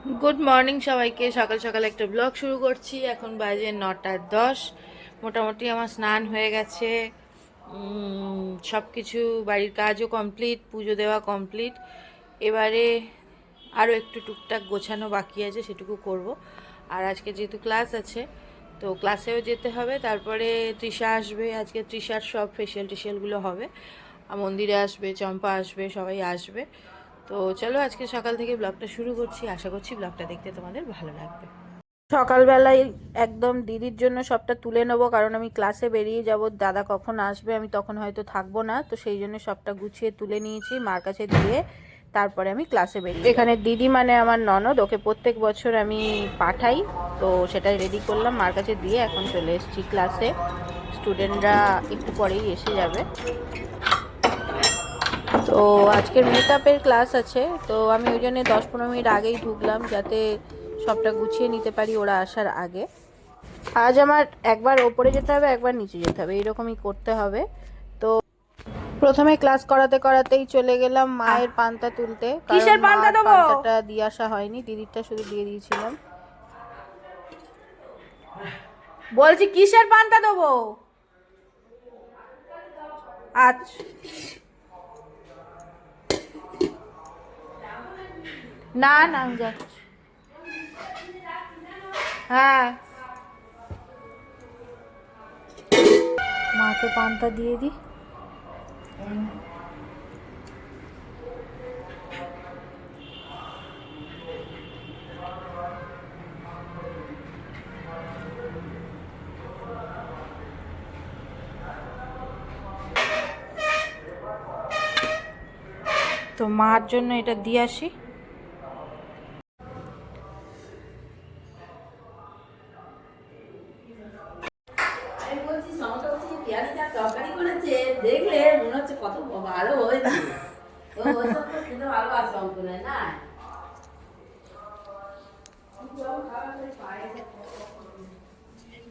Good morning সবাইকে। সকাল সকাল একটা ব্লগ শুরু করছি। এখন বাজে নটা দশ। মোটামুটি আমার স্নান হয়ে গেছে। সব কিছু বাড়ির কাজও কমপ্লিট পুজো দেওয়া কমপ্লিট এবারে আরও একটু টুকটাক গোছানো বাকি আছে, সেটুকু করব। আর আজকে যেহেতু ক্লাস আছে, তো ক্লাসেও যেতে হবে। তারপরে তৃষা আসবে। আজকে তৃষার সব ফেশিয়াল টেশিয়ালগুলো হবে। মন্দিরে আসবে, চম্পা আসবে, সবাই আসবে। তো চলো আজকে সকাল থেকে ব্লগটা শুরু করছি। আশা করছি ব্লগটা দেখতে তোমাদের ভালো লাগবে। সকালবেলায় একদম দিদির জন্য সবটা তুলে নেব, কারণ আমি ক্লাসে বেরিয়ে যাব। দাদা কখন আসবে আমি তখন হয়তো থাকব না, তো সেই জন্য সবটা গুছিয়ে তুলে নিয়েছি মার কাছে দিয়ে তারপরে আমি ক্লাসে বেরিয়ে এখানে দিদি মানে আমার ননদ, ওকে প্রত্যেক বছর আমি পাঠাই, তো সেটাই রেডি করলাম। মার কাছে দিয়ে এখন চলে এসেছি ক্লাসে। স্টুডেন্টরা একটু পরেই এসে যাবে। তো আজকের মেকআপের ক্লাস আছে। তো আমি ওই জন্য দশ পনেরো মিনিট আগেই ঢুকলাম যাতে সবটা গুছিয়ে নিতে পারি ওরা আসার আগে। আজ আমার একবার ওপরে যেতে হবে একবার নিচে যেতে হবে। এইরকমই করতে হবে। তো প্রথমে ক্লাস করাতে করাতেই চলে গেলাম মায়ের পান্তা তুলতে। কিসের পান্তা দেবো? পান্তাটা দিয়ে আসা হয়নি দিদিরটা শুধু দিয়ে দিয়েছিলাম। বলছি কিসের পান্তা দেবো? আচ্ছা না না, আমি যাচ্ছি। হ্যাঁ। মাকে পান্তা দিয়ে দিই তো মার জন্য এটা দিয়ে আসি আমি বলছি সমস্যা হচ্ছে যে পেঁয়াজি যা করেছে দেখলে মনে হচ্ছে কত ভালো হয়েছে।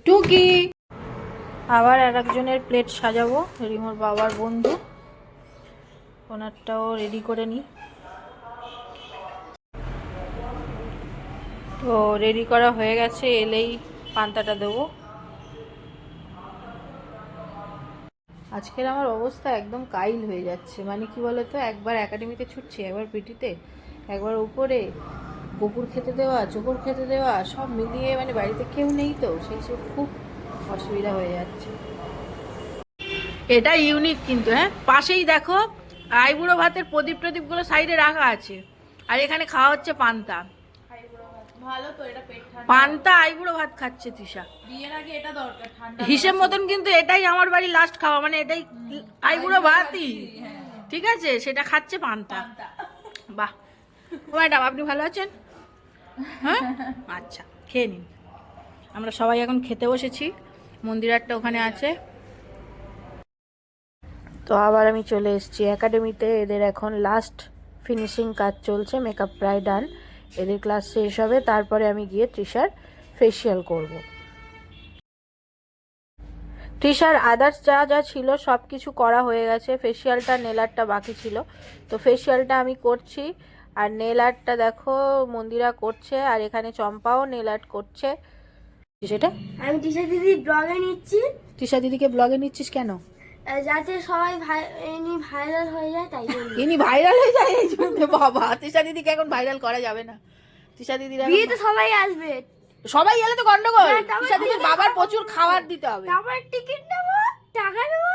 টুকি! আবার আর একজনের প্লেট সাজাবো, রিমোর বাবার বন্ধু। ওনারটাও রেডি করে নিই তো রেডি করা হয়ে গেছে, এলেই পান্তাটা দেবো। আজকের আমার অবস্থা একদম কাইল হয়ে যাচ্ছে। মানে কি বলতো, একবার একাডেমিতে ছুটছি, একবার পিটিতে, একবার উপরে গোপুর খেতে দেওয়া চোখর খেতে দেওয়া, সব মিলিয়ে মানে বাড়িতে কেউ নেই তো, সেই সব খুব অসুবিধা হয়ে যাচ্ছে। এটা ইউনিক কিন্তু হ্যাঁ? পাশেই দেখো, আইবুড়ো ভাতের প্রদীপ প্রদীপগুলো সাইডে রাখা আছে। আর এখানে খাওয়া হচ্ছে পান্তা। ভালো তো এটা পেট ঠান্ডা। পান্তা আইবুড়ো ভাত খাচ্ছে তৃষা। বিয়ের আগে এটা দরকার ঠান্ডা হিসেব মতন কিন্তু এটাই আমার বাড়ি লাস্ট খাওয়া মানে এটাই আইবুড়ো ভাতই। ঠিক আছে সেটা খাচ্ছে পান্তা। বাহ। ম্যাডাম আপনি ভালো আছেন? হ্যাঁ? আচ্ছা খেয়ে নিন। আমরা সবাই এখন খেতে বসেছি। মন্দিরারটা ওখানে আছে। তো আবার আমি চলে এসেছি একাডেমিতে এদের এখন লাস্ট ফিনিশিং কাজ চলছে মেকআপ প্রায় ডান এদের ক্লাস শেষ হবে তারপরে আমি গিয়ে তৃষার ফেসিয়াল করব। তৃষার আদার্স যা যা ছিল সব কিছু করা হয়ে গেছে ফেসিয়ালটা নেলারটা বাকি ছিল। তো ফেসিয়ালটা আমি করছি আর নেল আর্টটা দেখো মন্দিরা করছে আর এখানে চম্পাও নেল আর্ট করছে সেটা আমি টিচার দিদি ব্লগে নিচ্ছি। তৃষা দিদিকে ব্লগে নিচ্ছিস কেন? যাতে সবাই ভাই এমনি ভাইরাল হয়ে যায় তাই জন্য। ইনি ভাইরাল হয়ে যায় এই জন্য বাবা। তৃষা দিদিকে এখন ভাইরাল করা যাবে না। তৃষা দিদির বিয়েতে সবাই আসবে। সবাই এলে তো গন্ডগোল। তৃষা দিদির বাবার প্রচুর খাবার দিতে হবে। তারপর টিকিট নেব টাকা নেব।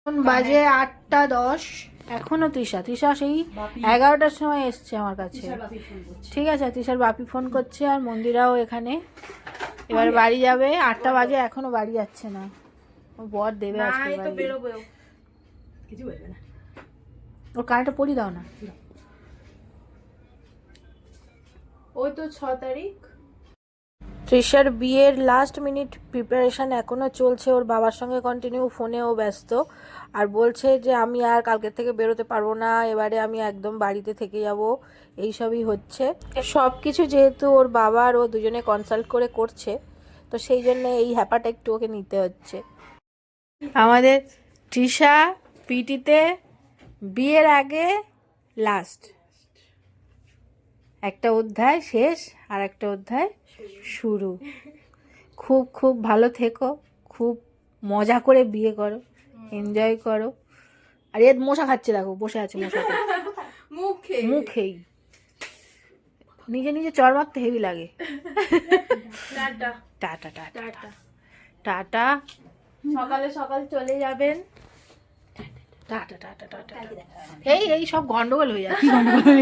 এখন বাজে আটটা দশ। এখনও তৃষা। তৃষা সেই এগারোটার সময় এসছে আমার কাছে। ঠিক আছে তৃষার বাপি ফোন করছে আর মন্দিরাও এখানে। এবার বাড়ি যাবে। আটটা বাজে এখনও বাড়ি যাচ্ছে না। বর দেবে আজকে তো বেরোবেও কিছু বলবে না। ওর কানেরটা পরি দাও না। ওই তো ছ তারিখ। তৃষার বিয়ের লাস্ট মিনিট প্রিপারেশন এখনও চলছে ওর বাবার সঙ্গে কন্টিনিউ ফোনেও ব্যস্ত। আর বলছে যে আমি আর কালকে থেকে বেরোতে পারব না এবারে আমি একদম বাড়িতে থেকে যাব। এইসবই হচ্ছে। সব কিছু যেহেতু ওর বাবা আর ও দুজনে কনসাল্ট করে করছে তো সেই জন্য এই হ্যাপাটা একটু ওকে নিতে হচ্ছে। আমাদের তৃষা পিটিতে বিয়ের আগে লাস্ট একটা অধ্যায় শেষ আর একটা অধ্যায় শুরু। খুব খুব ভালো থেকো খুব মজা করে বিয়ে করো এনজয় করো। আর এর মশা খাচ্ছে দেখো বসে আছে মশা মুখে। মুখেই। নিজে নিজে চর মারতে হেভি লাগে। Tata tata tata. টাটা। সকালে সকাল চলে যাবেন। টাটা টাটা টাটা এই এই সব গন্ডগোল হয়ে যাচ্ছে।